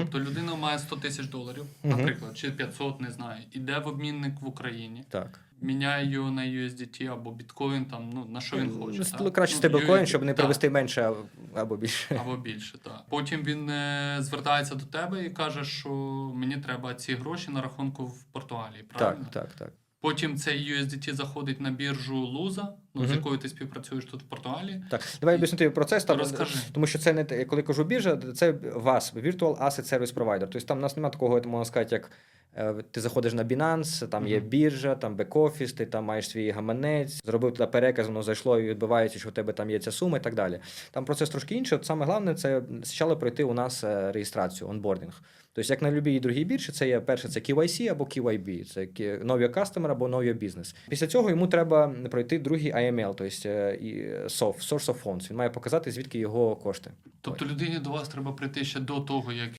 Тобто людина має 100 тисяч доларів, наприклад, чи 500, не знаю, іде в обмінник в Україні, Так. міняє його на USDT або біткоін, там, ну, на що він хоче. Ну, так? Краще Ну, стейблкоін, ну, щоб не привести менше або більше. Або більше, так. Потім він е, звертається до тебе і каже, що мені треба ці гроші на рахунку в Португалії. Так, так, так. Потім цей USDT заходить на біржу Луза, ну, з якою ти співпрацюєш тут в Португалії. Так, давай об'яснити тобі процес. Там, Розкажи. Тому що це не те- коли кажу біржа, це вас, Virtual Asset Service Provider. Тобто там у нас немає такого, можна сказати, як ти заходиш на Binance, там є біржа, там бек-офіс, ти там маєш свій гаманець, зробив туди переказ, воно зайшло і відбувається, що в тебе там є ця сума і так далі. Там процес трошки інший. От саме головне це спочатку пройти у нас е, реєстрацію, онбординг. Тобто, як на будь-якій другій біржі, це є перше, це KYC або KYB, це Know Your Customer або Know Your Business. Після цього йому треба пройти другий IML, тобто е, SOF, Source of Funds. Він має показати, звідки його кошти. Тобто людині до вас треба прийти ще до того, як